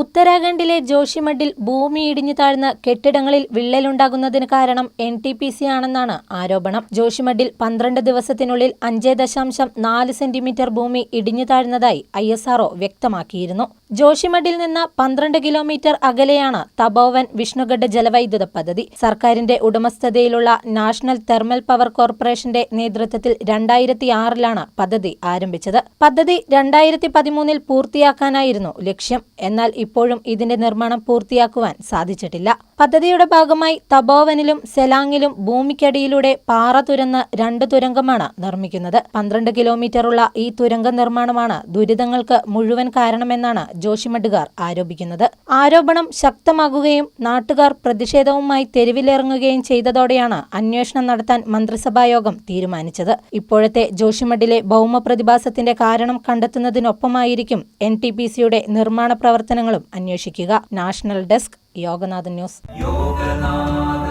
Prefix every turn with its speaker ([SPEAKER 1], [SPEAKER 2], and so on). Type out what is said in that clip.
[SPEAKER 1] ഉത്തരാഖണ്ഡിലെ ജോഷിമഡിൽ ഭൂമി ഇടിഞ്ഞു താഴ്ന്ന കെട്ടിടങ്ങളിൽ വിള്ളലുണ്ടാകുന്നതിന് കാരണം എൻ ടി പി സി ആണെന്നാണ് ആരോപണം. ജോഷിമഡിൽ പന്ത്രണ്ട് ദിവസത്തിനുള്ളിൽ അഞ്ച് ദശാംശം നാല് സെന്റിമീറ്റർ ഭൂമി ഇടിഞ്ഞു താഴ്ന്നതായി ഐ എസ് ആർഒ വ്യക്തമാക്കിയിരുന്നു. ജോഷിമഡിൽ നിന്ന് പന്ത്രണ്ട് കിലോമീറ്റർ അകലെയാണ് തപോവൻ വിഷ്ണുഗഡ് ജലവൈദ്യുത പദ്ധതി. സർക്കാരിന്റെ ഉടമസ്ഥതയിലുള്ള നാഷണൽ തെർമൽ പവർ കോർപ്പറേഷന്റെ നേതൃത്വത്തിൽ രണ്ടായിരത്തി ആറിലാണ് പദ്ധതി ആരംഭിച്ചത്. പദ്ധതി രണ്ടായിരത്തി പതിമൂന്നിൽ പൂർത്തിയാക്കാനായിരുന്നു ലക്ഷ്യം. എന്നാൽ ഇപ്പോഴും ഇതിന്റെ നിർമ്മാണം പൂർത്തിയാക്കുവാൻ സാധിച്ചിട്ടില്ല പദ്ധതിയുടെ ഭാഗമായി തപോവനിലും സെലാങ്ങിലും ഭൂമിക്കടിയിലൂടെ പാറ തുരന്ന് രണ്ട് തുരങ്കമാണ് നിർമ്മിക്കുന്നത്. പന്ത്രണ്ട് കിലോമീറ്ററുള്ള ഈ തുരങ്ക നിർമ്മാണമാണ് ദുരിതങ്ങൾക്ക് മുഴുവൻ കാരണമെന്നാണ് ജോഷിമഡുകാർ ആരോപിക്കുന്നത്. ആരോപണം ശക്തമാകുകയും നാട്ടുകാർ പ്രതിഷേധവുമായി തെരുവിലിറങ്ങുകയും ചെയ്തതോടെയാണ് അന്വേഷണം നടത്താൻ മന്ത്രിസഭായോഗം തീരുമാനിച്ചത്. ഇപ്പോഴത്തെ ജോഷിമഡിലെ ഭൗമ പ്രതിഭാസത്തിന്റെ കാരണം കണ്ടെത്തുന്നതിനൊപ്പമായിരിക്കും എൻ ടി പി സിയുടെ നിർമ്മാണ പ്രവർത്തനങ്ങളും അന്വേഷിക്കുക. National desk Yoganatha news
[SPEAKER 2] Yoganatha